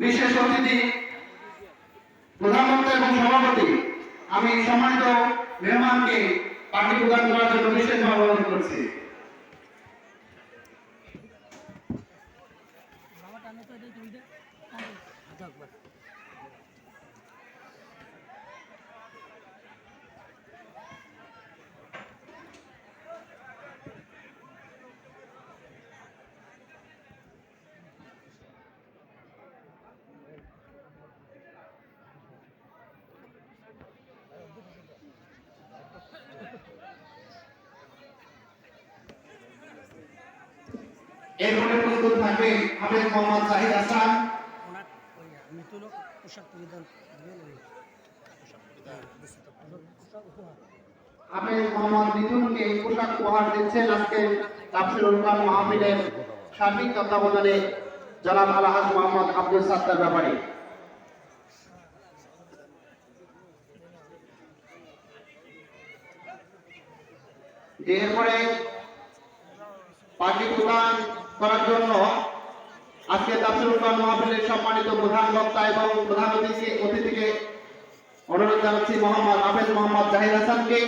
বিশেষ অতিথি, প্রধানমন্ত্রী এবং সভাপতি, আমি সম্মানিত মেহমানকে পার্টি প্রদান করার জন্য বিশেষভাবে অনুরোধ করছি। এরপরে প্রস্তুত থাকবে হাফেজ মোহাম্মদ জাহিদ হাসান পরিধান হাফেজ মোহাম্মদ মিথুনকে পোশাক উপহার দিচ্ছেন আজকে তাফসিরুল কোরআন মাহফিলের সার্বিক তত্ত্বাবধানে জনাব আলহাজ মোহাম্মদ আব্দুল সাত্তার ব্যাপারী। এরপরে পার্টি প্রদান করার জন্য আজকে কোরআন মাহফিলের সম্মানিত প্রধান বক্তা এবং প্রধান অতিথি অতিথিকে অনুরোধ জানাচ্ছি মোহাম্মদ আবেদ মোহাম্মদ জাহির হাসানকে,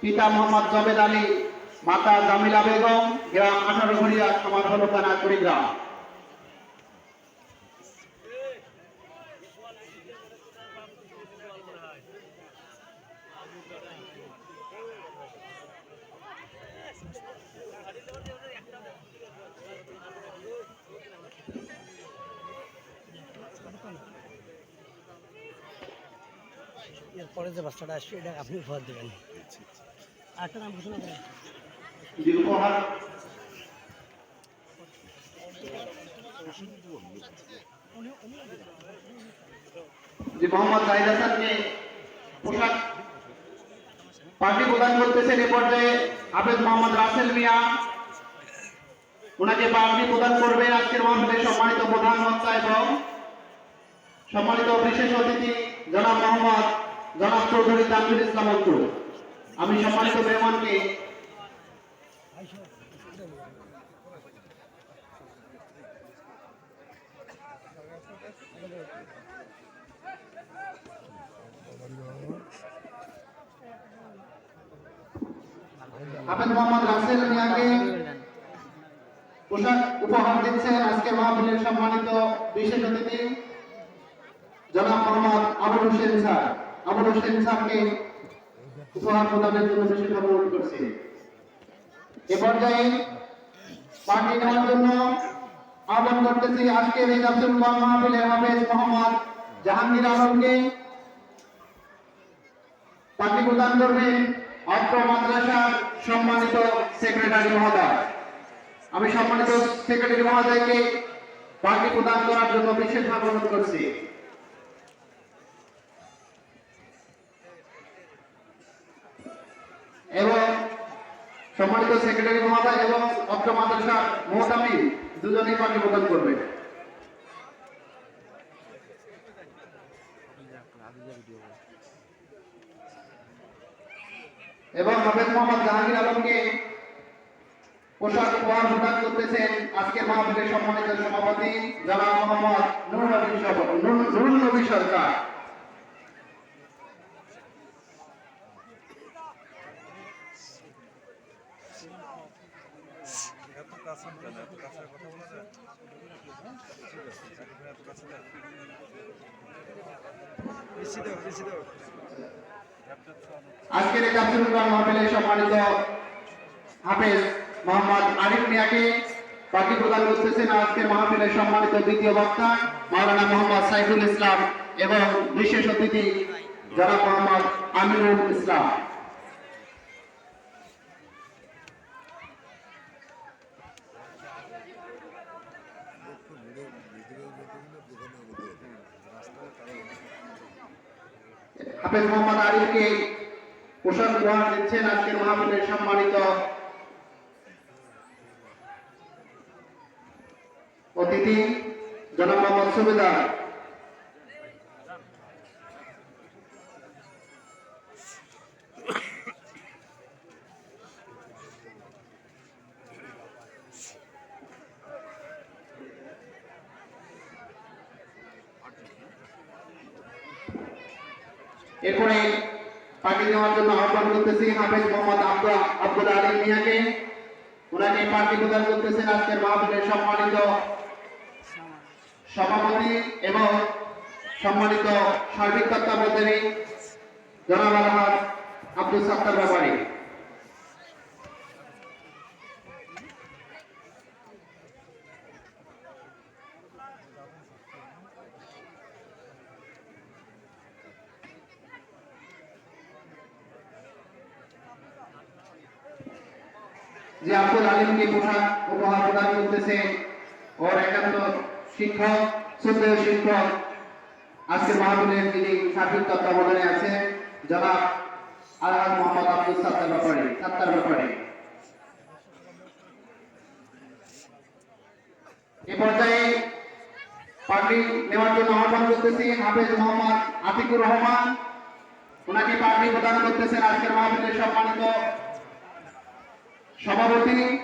পিতা মোহাম্মদ জবেদ আলী, মাতা জামিলা বেগম, গ্রাম আঠারো ঘড়িয়া হল থানা কুড়িগ্রাম। এরপরে যে বাচ্চাটা আসবে এটা আপনি উপহার দেবেন। আরেকটা নাম ঘোষণা করেন। পার্টি রাসেল মিয়া ওনাকে আজকের সম্মানিত প্রধান সম্মানিত বিশেষ অতিথি জনাব মোহাম্মদ জনাব চৌধুরী তানভীর ইসলাম অন্তু আমি সম্মানিত মেহমানকে হাফেজ মোহাম্মদ রাসেল মিয়াকে পোশাক উপহার দিচ্ছেন আজকে মাহফিলের সম্মানিত বিশেষ অতিথি, জনাব মোহাম্মদ আবুল হোসেন স্যার। আবুল হোসেন স্যারকে উপহার প্রদানের জন্য বিশেষভাবে অনুরোধ করছি। এ পর্যায়ে পার্টি নেওয়ার জন্য আহ্বান করতেছি আজকের এই জাতীয় মাহফিলের হাফেজ মোহাম্মদ জাহাঙ্গীর আলমকে। পার্টি প্রদান করবেন অত্র মাদ্রাসার সম্মানিত সেক্রেটারি মহোদয়। আমি সম্মানিত সেক্রেটারি মহোদয়কে পার্টি প্রদান করার জন্য বিশেষভাবে অনুরোধ করছি। এবং সম্মানিত সেক্রেটারি মহোদয় এবং অত্র মাদ্রাসার মোহতামি, দুজনেই পার্টি প্রদান করবে। এবং হাফেজ মোহাম্মদ জাহাঙ্গীর আলমকে পোশাক উপহার প্রদান করতেছেন আজকে মাহফিলের সম্মানিত সভাপতি, জনাব মোহাম্মদ নুর- নবী সরকার এত আজকের এই জাতীয় মাহফিলের সম্মানিত হাফেজ মোহাম্মদ আরিফ মিয়াকে পার্টি প্রদান করতেছেন আজকের মাহফিলের সম্মানিত দ্বিতীয় বক্তা, মাওলানা মোহাম্মদ সাইফুল ইসলাম এবং বিশেষ অতিথি জনাব মোহাম্মদ আমিরুল ইসলাম। হাফেজ মোহাম্মদ আরিফকে পোশাক গ্রহণ দিচ্ছেন আজকের মাহফিলের সম্মানিত অতিথি জনাব মোহাম্মদ সুবেদার। এরপরে পার্টি দেওয়ার জন্য আহ্বান করতেছি হাফেজ মোহাম্মদ আব্দুল আব্দুল আলী মিয়াকে। ওনাকে পার্টি প্রদান করতেছেন আজকের মাহফিলের সম্মানিত সভাপতি এবং সম্মানিত সার্বিক তত্ত্বাবধানী জনাব আলহাজ আব্দুল সাত্তার ব্যাপারী। যে আব্দুল আলিমকে পোশাক উপহার প্রদান করতেছে ওর একান্ত শিক্ষক শ্রদ্ধেয় শিক্ষক, আজকে মাহফিলের যিনি সার্বিক তত্ত্বাবধানে আছে, জনাব আলহাজ মোহাম্মদ আব্দুল সাত্তার ব্যাপারী সাত্তার ব্যাপারী। এ পর্যায়ে পার্টি নেওয়ার জন্য আহ্বান করতেছি হাফেজ মোহাম্মদ আতিকুর রহমান। ওনাকে পার্টি প্রদান করতেছেন আজকের মাহফিলের সম্মানিত সভাপতি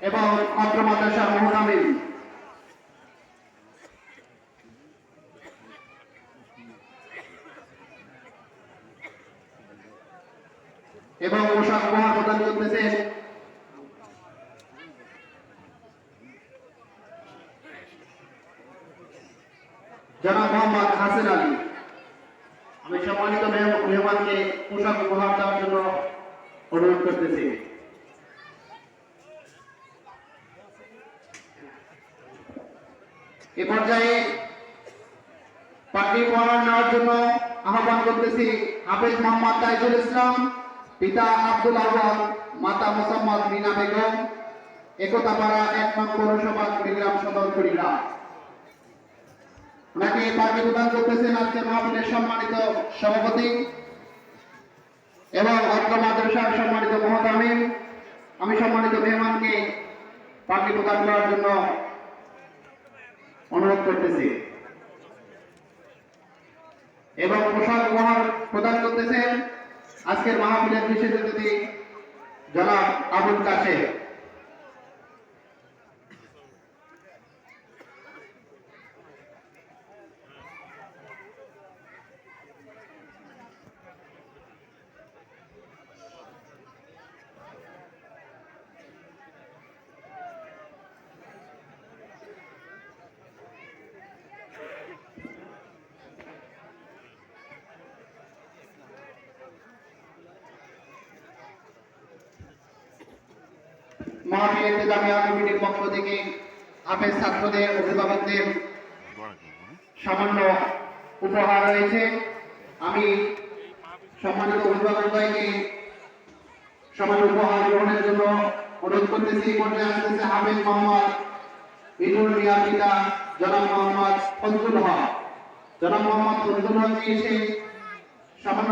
এবং অত্র মাদ্রাসার মোহনামিন এবং পোশাক উপহার প্রদান করতেছেন। জনাব মোহাম্মদ হাসিন আলী। আমি সম্মানিত মেহ- মেহমানকে পোশাক উপহার দেওয়ার জন্য অনুরোধ করতেছি। এ পর্যায়ে পার্টি উপহার নেওয়ার জন্য আহ্বান করতেছি হাফেজ মোহাম্মদ তাইজুল ইসলাম, পিতা আব্দুল আহ্বান, মাতা মোসাম্মদ মিনা বেগম, একতাপাড়া এক নং পৌরসভা কুড়িগ্রাম সদর কুড়িগ্রাম। ওনাকে পার্টি প্রদান করতেছেন আজকে মাহফিলের সম্মানিত সভাপতি এবং অত্র মাদ্রাসার সম্মানিত মহতামিম আমি সম্মানিত মেহমানকে পাখি প্রদান করার জন্য অনুরোধ করতেছি। এবং পোশাক উপহার প্রদান করতেছেন আজকের মাহফিলের বিশেষ অতিথি জনাব আবুল কাশেম। মাহফিল ইন্তেজামিয়া কমিটির পক্ষ থেকে হাফেজ ছাত্রদের, অভিভাবকদের সামান্য উপহার রয়েছে। আমি সম্মানিত অভিভাবকদ্বয়কে সামান্য উপহার গ্রহণের জন্য অনুরোধ করতেছি পর্যায়ে আসতেছে হাফেজ মোহাম্মদ বিনুর মিয়া পিতা, জনাব মোহাম্মদ ফজলুল হক। জনাব মোহাম্মদ ফজলুল হক এসে সামান্য